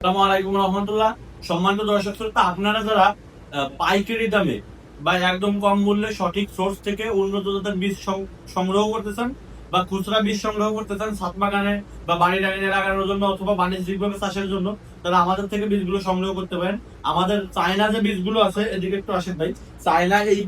আসসালামু আলাইকুম রহমতুল্লাহ। সম্মানিত দর্শক শ্রোতা, আপনারা যারা পাইকারি দামে বা একদম কম মূল্যে সঠিক সোর্স থেকে উন্নত জাতের বীজ সংগ্রহ করতে চান বা খুচরা বীজ সংগ্রহ করতে চান ছাদ বাগানে বা বাড়ি টাগানে লাগানোর জন্য অথবা বাণিজ্যিকভাবে চাষের জন্য, তারা আমাদের থেকে বীজগুলো সংগ্রহ করতে পারেন। আমাদের চায়না যে বীজগুলো আছে, এদিকে একটু আসেন ভাই। চায়না এই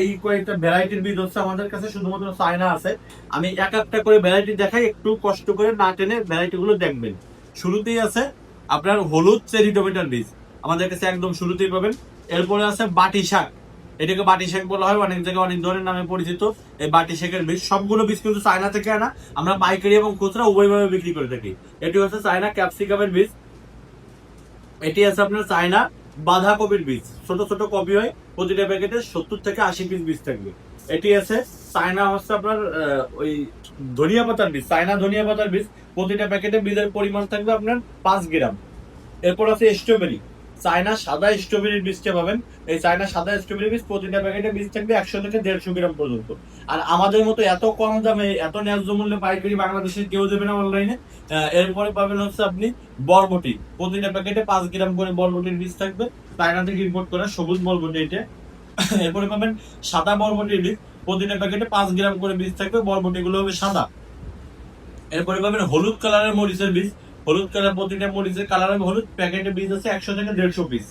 এই কয়েকটা ভ্যারাইটির বীজ হচ্ছে আমাদের কাছে শুধুমাত্র চায়না আছে। আমি এক একটা করে ভ্যারাইটি দেখাই, একটু কষ্ট করে না টেনে ভ্যারাইটি গুলো দেখবেন। শুরুতেই আছে আপনার হলুদ চেরি টমেটোর বীজ। আমাদের কাছে একদম শুরুতেই পাবেন। এরপরে আছে বাটি শাক। এটাকে বাটি শাক বলা হয়, অনেক জায়গায় অনেক ধরনের নামে পরিচিত। এই বাটি শাকের বীজ, সবগুলো বীজ কিন্তু চায়না থেকে আনা। আমরা পাইকারি এবং খুচরা উভয়ভাবে বিক্রি করে থাকি। এটি হচ্ছে চায়না ক্যাপসিকামের বীজ। এটি আছে আপনার চায়না বাঁধাকপির বীজ। ছোট ছোট কপি হয়। প্রতিটা প্যাকেটে সত্তর থেকে আশি পিস বীজ থাকবে। এটি আছে চায়না হচ্ছে আপনার ওই ধনিয়া পাতার বীজ, চায়না ধনিয়া পাতার বীজ, প্রতিটা প্যাকেটে বীজের পরিমাণ থাকবে আপনার পাঁচ গ্রাম। এরপর আছে স্ট্রবেরি চায়না সাদা স্ট্রবেরির বীজটা পাবেন। এই চায়না সাদা স্ট্রবেরি বীজ প্রতিটা প্যাকেটে বীজ থাকবে একশো থেকে দেড়শো গ্রাম পর্যন্ত। আর আমাদের মতো এত কম দামে, এত ন্যায্য মূল্যে পাইকারি বাংলাদেশে কেউ দেবে না অনলাইনে এরপরে পাবেন হচ্ছে আপনি বরবটি। প্রতিটা প্যাকেটে পাঁচ গ্রাম করে বরবটির বীজ থাকবে। চায়না থেকে ইম্পোর্ট করা সবুজ বরবটি এটা। এরপরে পাবেন সাদা বরবটির বীজ। প্রতিটা প্যাকেটে পাঁচ গ্রাম করে বীজ থাকবে বরবটি গুলো হবে সাদা। এরপরে পাবেন হলুদ কালারের মরিচের বীজ। হলুদ কালার প্রতিটা মরিচের কালার হবে হলুদ প্যাকেটে বীজ আছে একশো থেকে দেড়শো পিস।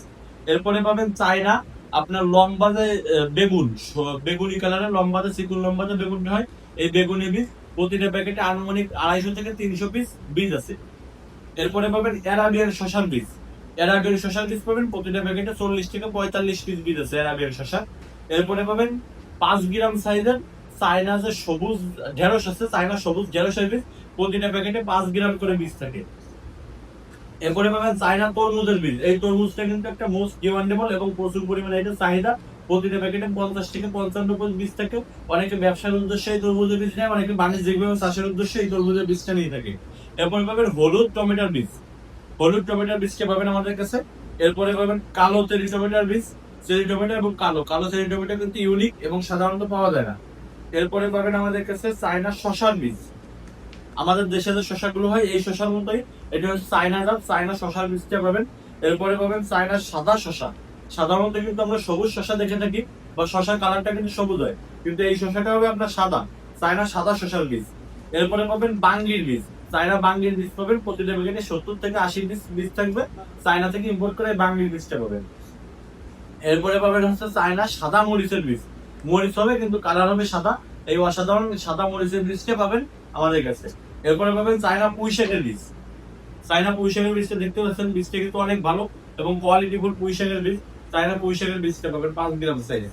এরপরে পাবেন চায়না আপনার লম্বাতে আহ, বেগুন বেগুনি কালারের লম্বাতে চিকুন লম্বাতে বেগুন হয় এই বেগুনি বীজ প্রতিটা প্যাকেটে আনুমানিক আড়াইশো থেকে তিনশো পিস বীজ আছে। এরপরে পাবেন অ্যারাবিয়ান শশার বীজ। অ্যারাবিয়ান শশার বীজ পাবেন প্রতিটা প্যাকেটে চল্লিশ থেকে পঁয়তাল্লিশ পিস বীজ আছে অ্যারাবিয়ান শশা এরপরে পাবেন পাঁচ গ্রাম সাইজের চায়না যে সবুজ ঢেঁড়স আছে, চায়না সবুজ ঢেঁড়সের বীজ প্রতিটা প্যাকেটে পাঁচ গ্রাম করে বীজ থাকে। এরপরে পাবেন চায়না তরমুজের বীজ। এই তরমুজটা কিন্তু একটা মোস্ট ডিমান্ডেবল এবং প্রচুর পরিমাণে এটা চাহিদা। প্রতিটা প্যাকেটে পঞ্চাশ থেকে পঞ্চান্ন বীজ থাকে। অনেকে ব্যবসার উদ্দেশ্যে এই তরমুজের বীজ নেয়, অনেকে বাণিজ্যিকভাবে চাষের উদ্দেশ্যে এই তরমুজের বীজটা নিয়ে থাকে। এরপরে পাবেন হলুদ টমেটোর বীজ। হলুদ টমেটোর বীজটা পাবেন আমাদের কাছে। এরপরে পাবেন কালো চেরি টমেটোর বীজ। চেরি টমেটো এবং কালো। কালো চেরি টমেটো কিন্তু ইউনিক এবং সাধারণত পাওয়া যায় না। এরপরে পাবেন আমাদের কাছে চায়না শশার বীজ। আমাদের দেশে যে শশাগুলো হয়, এই শশার মতোই। এটা হচ্ছে চায়না জাত, চায়না শশার বীজটা পাবেন। এরপরে পাবেন চায়নার সাদা শশা। সাধারণত কিন্তু আমরা সবুজ শশা দেখে থাকি, বা শশার কালারটা কিন্তু সবুজ হয়। কিন্তু এই শশাটা হবে আপনার সাদা, চায়না সাদা শশার বীজ। এরপরে পাবেন বাঙ্গির বীজ। চায়না বাঙ্গির বীজ পাবেন, প্রতিটা প্যাকেটে সত্তর থেকে আশি বীজ বীজ থাকবে। চায়না থেকে ইম্পোর্ট করে বাঙ্গির বীজটা পাবেন। এরপরে পাবেন হচ্ছে চায়না সাদা মরিচের বীজ। মরিচ হবে, কিন্তু কালার হবে সাদা। এই অসাধারণ সাদা মরিচের বীজটা পাবেন আমাদের কাছে। এরপরে পাবেন চায়না পুঁইশাকের বীজ। চায়না পুঁইশাকের বীজটা দেখতে পাচ্ছেন, বীজটা কিন্তু অনেক ভালো এবং কোয়ালিটি ফুল পুঁইশাকের বীজ। চায়না পুঁইশাকের বীজটা পাবেন পাঁচ গ্রাম সাইজে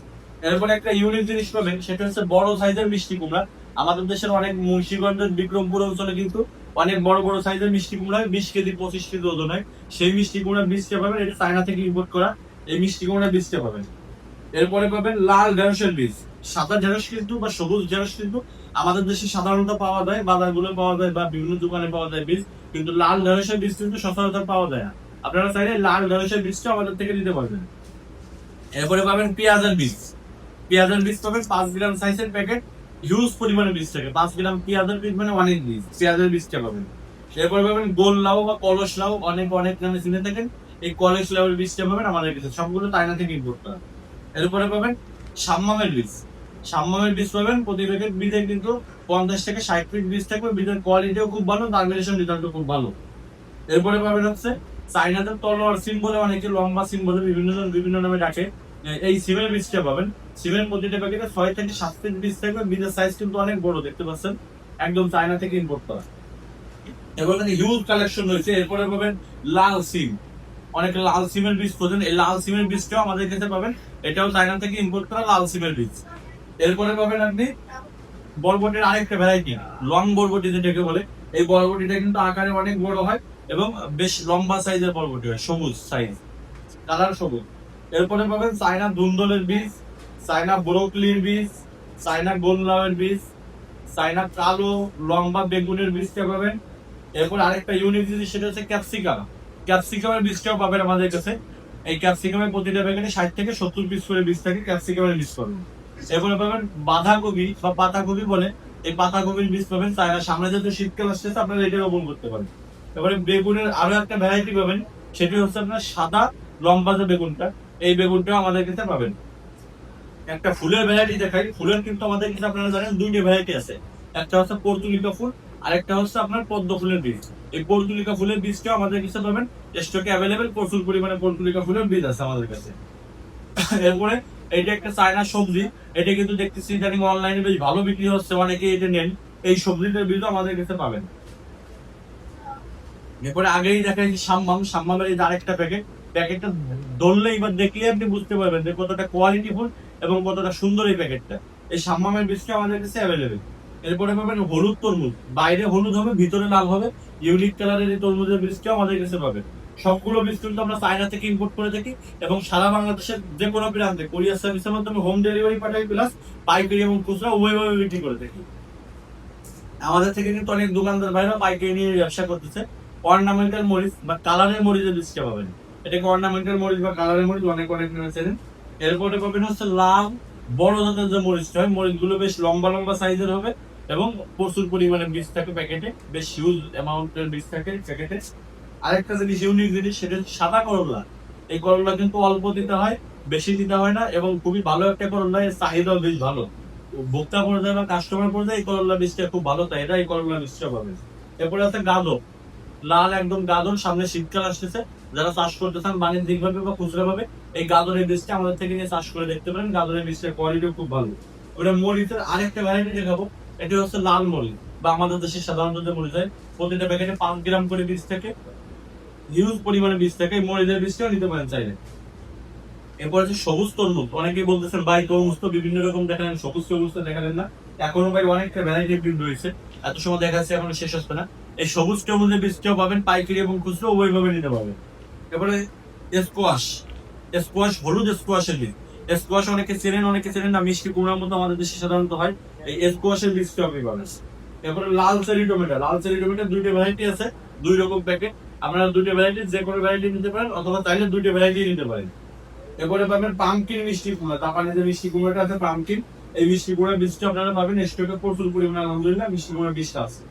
এরপরে একটা ইউনিক জিনিস পাবেন, সেটা হচ্ছে বড় সাইজের মিষ্টি কুমড়া। আমাদের দেশের অনেক মুন্সিগঞ্জের বিক্রমপুর অঞ্চলে কিন্তু অনেক বড় বড় সাইজের মিষ্টি কুমড়া হয়। বিশ কেজি, পঁচিশ কেজি ওজন হয়। সেই মিষ্টি কুমড়ার বীজটা পাবেন, এটা চায়না থেকে ইম্পোর্ট করা। এই মিষ্টি কুমড়ার বীজটা পাবেন। এরপরে পাবেন লাল ঢেঁড়সের বীজ। সাদা ঢেঁড়স কিন্তু বা সবুজ ঢেঁড়স কিন্তু আমাদের দেশে সাধারণত পাওয়া যায়, বাজারগুলো পাওয়া যায় বা বিভিন্ন দোকানে পাওয়া যায় বীজ, কিন্তু লাল ঢেঁড়সের বীজ কিন্তু সচরাচর পাওয়া যায় না। আপনারা চাইলে লাল ঢেঁড়সের বীজটা আমাদের থেকে নিতে পারবেন। এরপরে পাবেন পেঁয়াজের বীজ। পেঁয়াজের বীজ পাবেন পাঁচ গ্রাম সাইজের প্যাকেট হিউজ পরিমাণে বীজ থাকে। পাঁচ গ্রাম পেঁয়াজের বীজ মানে অনেক বীজ, পেঁয়াজের বীজটা পাবেন। এরপরে পাবেন গোল লাউ বা কলস লাউ, অনেক অনেক নামে চিনে থাকেন। এই কলেজ লেভেল বীজটা পাবেন, আমাদের কাছে সবগুলো চায়না থেকে ইম্পোর্ট করা। এরপরে পাবেন সাম্মামের বীজ সাম্মামের বীজ পাবেন, প্রতি প্যাকেট বীজে কিন্তু পঞ্চাশ থেকে ষাট পিস বীজ থাকবে। বীজের কোয়ালিটিও খুব ভালো টার্মিনেশন রিটার্নও খুব ভালো। এরপরে পাবেন হচ্ছে চাইনাদের তলোয়ার সিম বলে অনেকে লম্বা সিম বলে বিভিন্ন জন বিভিন্ন নামে ডাকে। এই সিমের বীজটা পাবেন। সিমের প্রতিটা প্যাকেটে ছয় থেকে সাত পিস বীজ থাকবে। বীজের সাইজ কিন্তু অনেক বড়, দেখতে পাচ্ছেন। একদম চায়না থেকে ইম্পোর্ট করা। এবার হিউজ কালেকশন রয়েছে। এরপরে পাবেন লাল সিম অনেক লাল সিমের বীজ খোঁজেন এই লাল সিমের বীজটাও আমাদের কাছে পাবেন। এটাও চায়না থেকে ইম্পোর্ট করা লাল সিমের বীজ। এরপরে পাবেন আপনি বরবটির আরেকটা ভ্যারাইটি লং বরবটি যেটাকে বলে। এই বরবটিটা কিন্তু আকারে অনেক বড় হয় এবং বেশ লম্বা সাইজের বরবটি হয়, সবুজ সাইজ কালার সবুজ। এরপরে পাবেন চায়না দুন্দলের বীজ, চায়না ব্রোকলির বীজ, চায়না গোললাউয়ের বীজ, চায়না কালো লম্বা বেগুনের বীজটা পাবেন। এরপর আরেকটা ইউনিক জিনিস সেটা হচ্ছে ক্যাপসিকাম। ক্যাপসিকামের বীজটাও পাবেন আমাদের কাছে। এই ক্যাপসিকামের প্রতিটা প্যাকেটে ষাট থেকে সত্তর পিস করে বীজ থাকে, ক্যাপসিকামের বীজ পাবেন। এরপরে পাবেন বাঁধাকপি, বা পাতাকপি বলে, এই পাতাকপির বীজ পাবেন সামনে যেহেতু শীতকাল আসতেছে, আপনারা এটা রোপণ করতে পারেন। এবারে বেগুনের আরও একটা ভ্যারাইটি পাবেন, সেটি হচ্ছে আপনার সাদা লম্বা যে বেগুনটা, এই বেগুনটাও আমাদের কাছে পাবেন। একটা ফুলের ভ্যারাইটি দেখাই। ফুলের কিন্তু আমাদের কাছে আপনারা জানেন দুইটা ভ্যারাইটি আছে। একটা হচ্ছে পর্তুলিকা ফুল আর একটা হচ্ছে আপনার পদ্ম ফুলের বীজ। এই পর্তুলিকা ফুলের বীজটাও আমাদের কাছে পাবেন। স্টকে অ্যাভেলেবেল প্রচুর পরিমাণে পর্তুলিকা ফুলের বীজ আছে আমাদের কাছে। এরপরে এটা একটা চায়না সবজি। এটা কিন্তু দেখতেছি ইদানিং অনলাইনে বেশ ভালো বিক্রি হচ্ছে। অনেকে এটা নেন। এই সবজিটার বীজও আমাদের কাছে পাবেন। এরপরে আগেই দেখা যাচ্ছে সাম্মাম। সাম্মামের এই আরেকটা প্যাকেট প্যাকেটটা ধরলেই বা দেখলে আপনি বুঝতে পারবেন যে কতটা কোয়ালিটি ফুল এবং কতটা সুন্দর এই প্যাকেটটা এই সাম্মামের বীজটা আমাদের কাছে অ্যাভেলেবেল এরপরে পাবেন হলুদ তরমুজ। বাইরে হলুদ হবে, ভিতরে লাল হবে। ইউনিক কালারের এই তরমুজের বীজটাও আমাদের কাছে পাবেন সবগুলো বীজ কিন্তু আমরা চায়না থেকে ইম্পোর্ট করে থাকি এবং সারা বাংলাদেশের যে কোনো প্রান্তে, কোরিয়ার সার্ভিসের মাধ্যমে হোম ডেলিভারি পাঠাই প্লাস পাইকারি এবং খুচরা উভয়ভাবে বিক্রি করে থাকি। আমাদের থেকে কিন্তু অনেক দোকানদার ভাইরা পাইকারি নিয়ে ব্যবসা করতেছে। অর্নামেন্টাল মরিচ বা কালারের মরিচের বীজটা পাবেন এটাকে অর্নামেন্টাল মরিচ বা কালারের মরিচ অনেক অনেক নামে চেনেন। এরপরে পাবেন হচ্ছে লাল, বড় জাতের যে মরিচটা হয়, মরিচগুলো বেশ লম্বা লম্বা সাইজের হবে। এবং প্রচুর পরিমাণে বীজ থাকে প্যাকেটে বেশ হিউজ অ্যামাউন্টের বীজ থাকে প্যাকেটে আরেকটা জিনিস ইউনিক জিনিস, সেটা হচ্ছে সাদা করলা। এই করলা কিন্তু অল্প দিতে হয়, বেশি দিতে হয় না এবং খুবই ভালো একটা করলা, এর চাহিদাও বেশ ভালো। ভোক্তা পর্যায়ে বা কাস্টমার পর্যায়ে এই করলা বীজটা খুব ভালো, তাই এটা এই করলা বীজটা পাবে। এরপরে আছে গাজর। লাল একদম গাজর, সামনে শীতকাল আসতেছে। যারা চাষ করতে চান, বাণিজ্যিক ভাবে বা খুচরা ভাবে, এই গাজরের বীজটা আমাদের থেকে নিয়ে চাষ করে দেখতে পারেন। গাজরের বীজটার কোয়ালিটিও খুব ভালো। ওটা মরিচের আরেকটা ভ্যারাইটি দেখাবো। এটি হচ্ছে লাল মরিচ বা আমাদের দেশে সাধারণত যে মরিচ হয় প্রতিটা প্যাকেটে পাঁচ গ্রাম করে বীজ থাকে হিউজ পরিমাণে বীজ থাকে, এই মরিচের বীজটাও নিতে পারেন চাইলে। এরপর আছে সবুজ তরমুজ, অনেকেই বলতেছেন, ভাই, তরমুজ তো বিভিন্ন রকম দেখালেন, সবুজ তরমুজ তো দেখালেন না। এখনও ভাই অনেকটা ভ্যারাইটি বীজ রয়েছে। এত সময় দেখা যাচ্ছে এখনও শেষ হচ্ছে না। এই সবুজ তরমুজের বীজটাও পাবেন, পাইকারি এবং খুচরো উভয়ভাবে নিতে পারবেন। এরপরে স্কোয়াশ স্কোয়াশ, হলুদ স্কোয়াশের বীজ। স্কোয়াশ অনেকে চেনেন অনেকে চেনেন না, মিষ্টি কুমড়ার মতো আমাদের দেশে সাধারণত হয়। এই স্কোয়াশের পাবেন এরপরে লাল চেরি টমেটো, লাল চেরি টমেটো দুইটা ভ্যারাইটি আছে, দুই রকম প্যাকেট আপনারা দুইটা ভ্যারাইটি যে কোনো ভ্যারাইটি নিতে পারেন, অথবা চাইলে দুইটা ভ্যারাইটি নিতে পারেন। এরপরে পাবেন পামকিন মিষ্টি কুমড়া। জাপানি যে মিষ্টি কুমড়াটা আছে পামকিন এই মিষ্টি কুমড়ার বীজটা আপনারা পাবেন স্টকে প্রচুর পরিমাণে, আলহামদুলিল্লাহ, মিষ্টি কুমড়ার বীজটা আছে।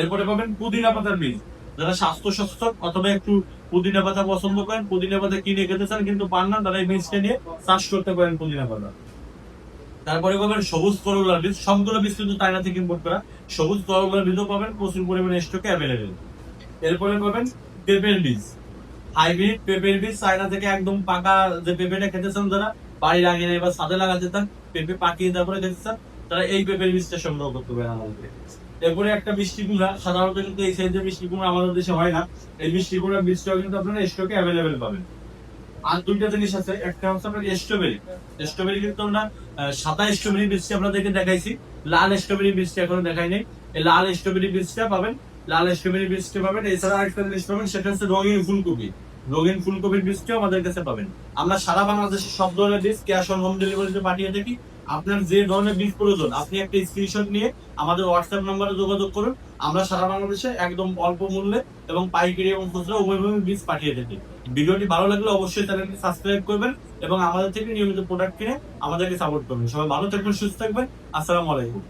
এরপরে পাবেন পুদিনা পাতার বীজ। যারা স্বাস্থ্য সচেতন অথবা একটু পুদিনা পাতা পছন্দ করেন, পুদিনা পাতা কিনে খেতে চান, কিন্তু পান না, তারা এই বীজটা নিয়ে চাষ করতে পারেন পুদিনা পাতা। তারপরে পাবেন সবুজ করলার বীজ, সবগুলো বীজ কিন্তু চায়না থেকে ইম্পোর্ট করা। সবুজ করলার বীজও পাবেন, প্রচুর পরিমাণে স্টকে অ্যাভেলেবেল এরপরে পাবেন পেঁপের বীজ। হাইব্রিড পেঁপের বীজ চায়না থেকে একদম পাকা যে পেঁপেটা খেতে চান যারা, বাড়ির আগে বা ছাদে লাগাতে চান, পেঁপে পাকিয়ে তারপরে খেতে চান, তারা এই পেঁপের বীজটা সংগ্রহ করতে পারেন আমাদের। এরপরে একটা মিষ্টি কুমড়া, সাধারণত কিন্তু এই সাইজের মিষ্টি কুমড়া আমাদের দেশে হয় না। এই মিষ্টি কুমড়ার বীজটাও কিন্তু আপনারা স্টকে অ্যাভেলেবেল পাবেন। আর দুইটা জিনিস আছে, একটা হচ্ছে আপনার স্ট্রবেরি স্ট্রবেরি কিন্তু আমরা সাদা স্ট্রবেরি বীজটি আপনাদেরকে দেখাইছি। লাল স্ট্রবেরি বীজটি এখনও দেখাই নাই। এই লাল স্ট্রবেরি বীজটা পাবেন, লাল স্ট্রবেরি বীজটা পাবেন। এছাড়া আরেকটা জিনিস পাবেন, সেটা হচ্ছে রঙিন ফুলকপি। রঙিন ফুলকপির বীজটাও আমাদের কাছে পাবেন। আমরা সারা বাংলাদেশে সব ধরনের বীজ ক্যাশ অন হোম ডেলিভারিতে পাঠিয়ে থাকি। আপনার যে ধরনের বীজ প্রয়োজন, আপনি একটা স্ক্রিনশট নিয়ে আমাদের হোয়াটসঅ্যাপ নাম্বারে যোগাযোগ করুন। আমরা সারা বাংলাদেশে একদম অল্প মূল্যে এবং পাইকারি এবং খুচরা উভয়ভাবে বীজ পাঠিয়ে থাকি ভিডিওটি ভালো লাগলে অবশ্যই চ্যানেলটি সাবস্ক্রাইব করবেন এবং আমাদের থেকে নিয়মিত প্রোডাক্ট কিনে আমাদেরকে সাপোর্ট করবেন। সবাই ভালো থাকবেন, সুস্থ থাকবেন। আসসালামু আলাইকুম।